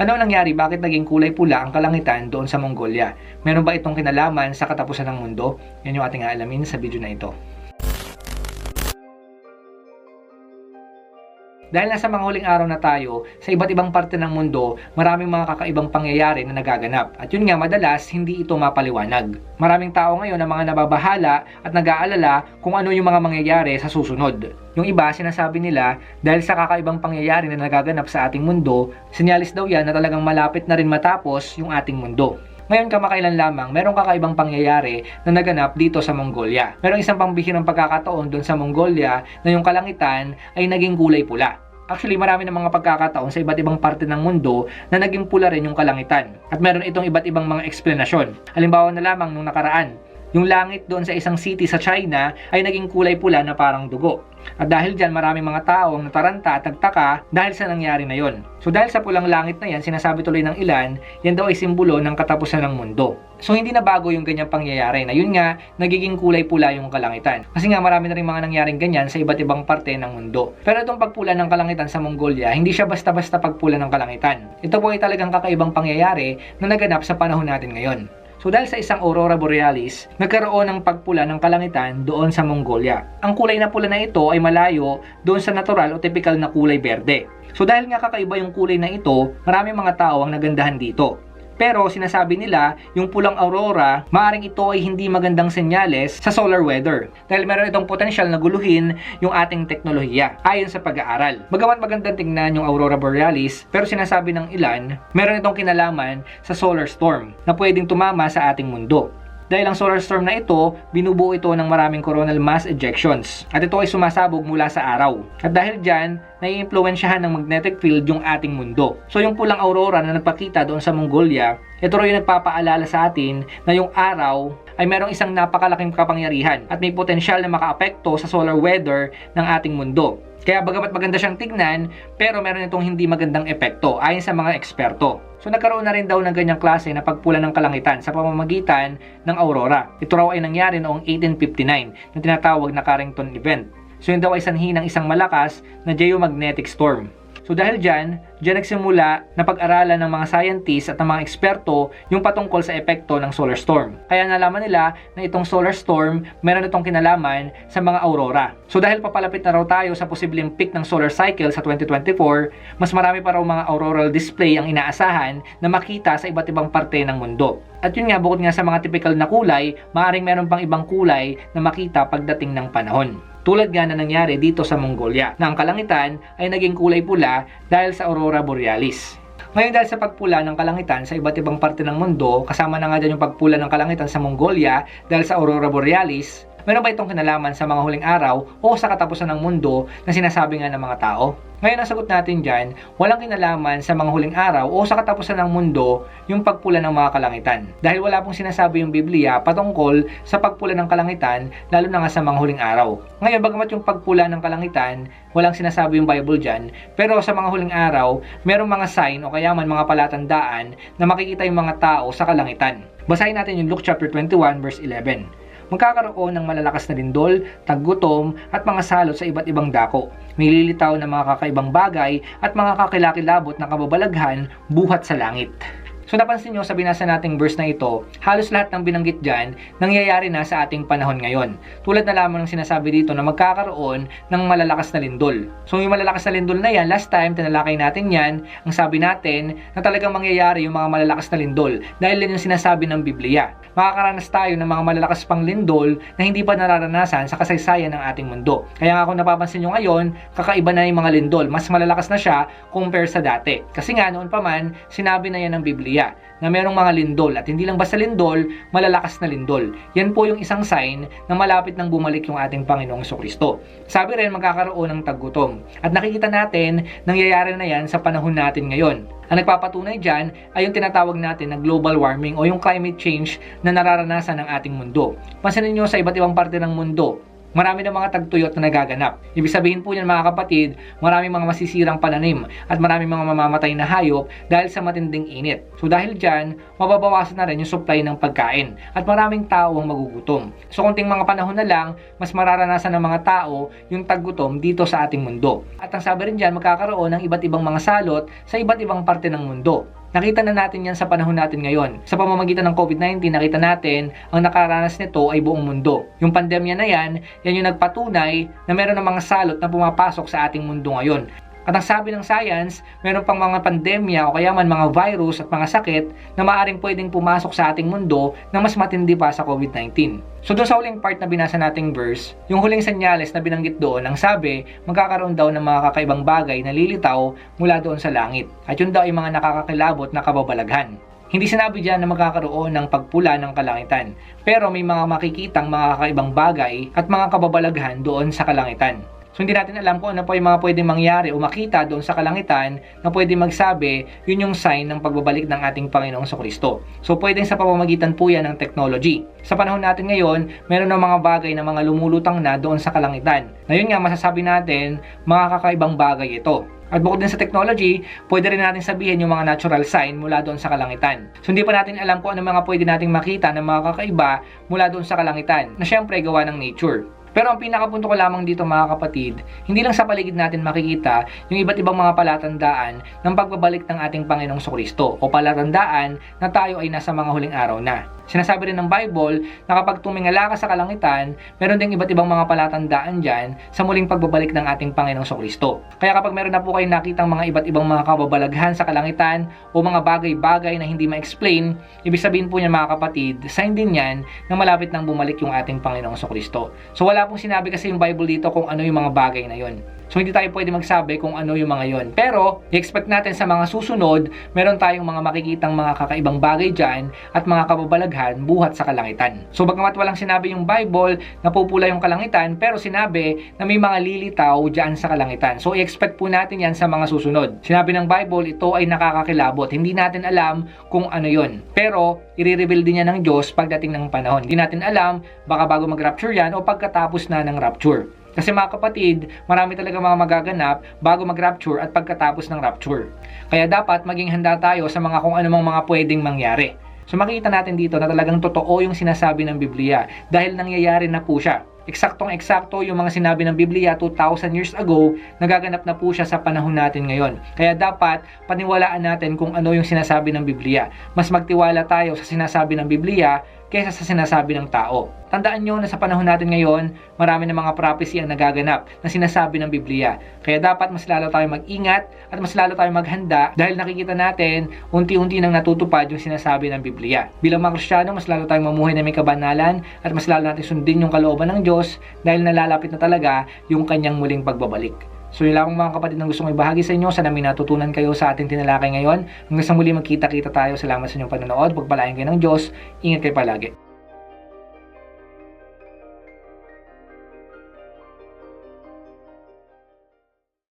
Ano ang nangyari? Bakit naging kulay pula ang kalangitan doon sa Mongolia? Meron ba itong kinalaman sa katapusan ng mundo? Yan yung ating aalamin sa video na ito. Dahil nasa mga huling araw na tayo, sa iba't ibang parte ng mundo, maraming mga kakaibang pangyayari na nagaganap. At yun nga, madalas, hindi ito mapaliwanag. Maraming tao ngayon na mga nababahala at nag-aalala kung ano yung mga mangyayari sa susunod. Yung iba, sinasabi nila, dahil sa kakaibang pangyayari na nagaganap sa ating mundo, sinyalis daw yan na talagang malapit na rin matapos yung ating mundo. Ngayon kamakailan lamang, merong kakaibang pangyayari na naganap dito sa Mongolia. Merong isang pambihirang pagkakataon doon sa Mongolia na yung kalangitan ay naging kulay pula. Actually, marami ng mga pagkakataon sa iba't ibang parte ng mundo na naging pula rin yung kalangitan. At meron itong iba't ibang mga eksplanasyon. Halimbawa na lamang nung nakaraan, yung langit doon sa isang city sa China ay naging kulay pula na parang dugo. At dahil dyan, maraming mga tao ang nataranta at nagtaka dahil sa nangyari na yon. So dahil sa pulang langit na yan, sinasabi tuloy ng ilan, yan daw ay simbolo ng katapusan ng mundo. So hindi na bago yung ganyang pangyayari na yun nga, nagiging kulay pula yung kalangitan. Kasi nga marami na rin mga nangyaring ganyan sa iba't ibang parte ng mundo. Pero itong pagpula ng kalangitan sa Mongolia, hindi siya basta-basta pagpula ng kalangitan. Ito po ay talagang kakaibang pangyayari na naganap sa panahon natin ngayon. So dahil sa isang aurora borealis, nagkaroon ng pagpula ng kalangitan doon sa Mongolia. Ang kulay na pula na ito ay malayo doon sa natural o typical na kulay berde. So dahil nga kakaiba yung kulay na ito, marami mga tao ang nagandahan dito. Pero sinasabi nila, yung pulang aurora, maaring ito ay hindi magandang senyales sa solar weather. Dahil meron itong potensyal na guluhin yung ating teknolohiya, ayon sa pag-aaral. Bagamat magandang tingnan yung aurora borealis, pero sinasabi ng ilan, meron itong kinalaman sa solar storm na pwedeng tumama sa ating mundo. Dahil ang solar storm na ito, binubuo ito ng maraming coronal mass ejections. At ito ay sumasabog mula sa araw. At dahil dyan, naiimpluwensyahan ng magnetic field yung ating mundo. So yung pulang aurora na nagpakita doon sa Mongolia, ito rin yung nagpapaalala sa atin na yung araw ay merong isang napakalaking kapangyarihan at may potensyal na makaapekto sa solar weather ng ating mundo. Kaya bagamat maganda siyang tignan, pero meron itong hindi magandang epekto ayon sa mga eksperto. So nagkaroon na rin daw ng ganyang klase na pagpula ng kalangitan sa pamamagitan ng aurora. Ito raw ay nangyari noong 1859 na tinatawag na Carrington event. So yun daw ay sanhi ng isang malakas na geomagnetic storm. So dahil dyan, dyan nagsimula na pag-aralan ng mga scientists at ng mga eksperto yung patungkol sa epekto ng solar storm. Kaya nalaman nila na itong solar storm meron itong kinalaman sa mga aurora. So dahil papalapit na raw tayo sa posibleng peak ng solar cycle sa 2024, mas marami pa raw mga auroral display ang inaasahan na makita sa iba't ibang parte ng mundo. At yun nga, bukod nga sa mga typical na kulay, maaaring meron pang ibang kulay na makita pagdating ng panahon. Tulad nga na nangyari dito sa Mongolia, na ang kalangitan ay naging kulay pula dahil sa aurora borealis. Ngayon dahil sa pagpula ng kalangitan sa iba't ibang parte ng mundo, kasama na nga dyan yung pagpula ng kalangitan sa Mongolia dahil sa aurora borealis, meron ba itong kinalaman sa mga huling araw o sa katapusan ng mundo na sinasabi nga ng mga tao? Ngayon ang sagot natin dyan, walang kinalaman sa mga huling araw o sa katapusan ng mundo yung pagpula ng mga kalangitan. Dahil wala pong sinasabi yung Biblia patungkol sa pagpula ng kalangitan, lalo na nga sa mga huling araw. Ngayon, bagamat yung pagpula ng kalangitan, walang sinasabi yung Bible dyan, pero sa mga huling araw, merong mga sign o kaya man mga palatandaan na makikita yung mga tao sa kalangitan. Basahin natin yung Luke chapter 21 verse 11 magkakaroon ng malalakas na lindol, taggutom at mga salot sa iba't ibang dako. May lilitaw na mga kakaibang bagay at mga kakilakilabot na kababalaghan buhat sa langit. So napansin nyo sa binasa nating verse na ito, halos lahat ng binanggit dyan, nangyayari na sa ating panahon ngayon. Tulad na lamang ng sinasabi dito na magkakaroon ng malalakas na lindol. So yung malalakas na lindol na yan, last time tinalakay natin yan, ang sabi natin na talagang mangyayari yung mga malalakas na lindol dahil yan yung sinasabi ng Biblia. Makakaranas tayo ng mga malalakas pang lindol na hindi pa nararanasan sa kasaysayan ng ating mundo. Kaya nga kung napapansin nyo ngayon, kakaiba na yung mga lindol. Mas malalakas na siya compare sa dati. Kasi nga noon pa man, sinabi na yan ng Biblia na merong mga lindol at hindi lang basta lindol, malalakas na lindol. Yan po yung isang sign na malapit nang bumalik yung ating Panginoong Kristo. Sabi rin magkakaroon ng taggutom. At nakikita natin, nangyayari na yan sa panahon natin ngayon. Ang nagpapatunay dyan ay yung tinatawag natin na global warming o yung climate change na nararanasan ng ating mundo. Pansinin nyo sa iba't ibang parte ng mundo, marami ng mga tagtuyot na nagaganap. Ibig sabihin po niyan mga kapatid, maraming mga masisirang pananim at maraming mga mamamatay na hayop dahil sa matinding init. So dahil dyan, mababawasan na rin yung supply ng pagkain at maraming tao ang magugutom. So kunting mga panahon na lang, mas mararanasan ng mga tao yung taggutom dito sa ating mundo. At ang sabi rin dyan, magkakaroon ng iba't ibang mga salot sa iba't ibang parte ng mundo. Nakita na natin yan sa panahon natin ngayon. Sa pamamagitan ng COVID-19, nakita natin ang nakaranas nito ay buong mundo. Yung pandemya na yan, yan yung nagpatunay na meron ng mga salot na pumapasok sa ating mundo ngayon. At ang sabi ng science, meron pang mga pandemya o kaya man mga virus at mga sakit na maaring pwedeng pumasok sa ating mundo na mas matindi pa sa COVID-19. So doon sa huling part na binasa nating verse, yung huling senyales na binanggit doon, ang sabi, magkakaroon daw ng mga kakaibang bagay na lilitaw mula doon sa langit. At yun daw ay mga nakakakilabot na kababalaghan. Hindi sinabi dyan na magkakaroon ng pagpula ng kalangitan. Pero may mga makikitang mga kakaibang bagay at mga kababalaghan doon sa kalangitan. So hindi natin alam kung ano pa yung mga pwedeng mangyari o makita doon sa kalangitan na pwede magsabi yun yung sign ng pagbabalik ng ating Panginoong sa Kristo. So pwedeng sa pamamagitan po yan ng technology. Sa panahon natin ngayon, meron ng mga bagay na mga lumulutang na doon sa kalangitan. Na yun nga masasabi natin, mga kakaibang bagay ito. At bukod din sa technology, pwede rin natin sabihin yung mga natural sign mula doon sa kalangitan. So hindi pa natin alam kung ano mga pwede nating makita ng mga kakaiba mula doon sa kalangitan na syempre gawa ng nature. Pero ang pinakapunto ko lamang dito mga kapatid, hindi lang sa paligid natin makikita yung iba't ibang mga palatandaan ng pagbabalik ng ating Panginoong Kristo o palatandaan na tayo ay nasa mga huling araw na. Sinasabi rin ng Bible na kapag tumingala ka sa kalangitan, meron ding iba't ibang mga palatandaan dyan sa muling pagbabalik ng ating Panginoong Kristo. Kaya kapag meron na po kayong nakitang mga iba't ibang mga kababalaghan sa kalangitan o mga bagay-bagay na hindi ma-explain, ibig sabihin po niya mga kapatid, sign din yan na malapit nang bumalik yung ating Panginoong Kristo. So wala pong sinabi kasi yung Bible dito kung ano yung mga bagay na yon. So hindi tayo pwede magsabi kung ano yung mga yon. Pero i-expect natin sa mga susunod, meron tayong mga makikitang mga kakaibang bagay dyan at mga kababalaghan buhat sa kalangitan. So bagamat walang sinabi yung Bible na pupula yung kalangitan, pero sinabi na may mga lilitaw dyan sa kalangitan. So i-expect po natin yan sa mga susunod. Sinabi ng Bible, ito ay nakakakilabot. Hindi natin alam kung ano yon. Pero i-reveal din yan ng Diyos pagdating ng panahon. Hindi natin alam, baka bago mag-rapture yan o pagkatapos na ng rapture. Kasi mga kapatid, marami talaga mga magaganap bago mag-rapture at pagkatapos ng rapture. Kaya dapat maging handa tayo sa mga kung anumang mga pwedeng mangyari. So makikita natin dito na talagang totoo yung sinasabi ng Biblia dahil nangyayari na po siya. Eksaktong eksakto yung mga sinabi ng Biblia 2,000 years ago, nagaganap na po siya sa panahon natin ngayon. Kaya dapat paniwalaan natin kung ano yung sinasabi ng Biblia. Mas magtiwala tayo sa sinasabi ng Biblia kaysa sa sinasabi ng tao. Tandaan nyo na sa panahon natin ngayon, marami ng mga prophecy ang nagaganap na sinasabi ng Biblia. Kaya dapat mas lalo tayo mag-ingat at mas lalo tayo maghanda dahil nakikita natin unti-unti nang natutupad yung sinasabi ng Biblia. Bilang mga Kristiyano, mas lalo tayong mamuhay na may kabanalan at mas lalo natin sundin yung kalooban ng Diyos dahil nalalapit na talaga yung kanyang muling pagbabalik. So yun lang mga kapatid na gusto kong ibahagi sa inyo. Sana may natutunan kayo sa ating tinalakay ngayon. Hanggang sa muli magkita-kita tayo. Salamat sa inyong panonood. Pagpalain kayo ng Diyos. Ingat kayo palagi.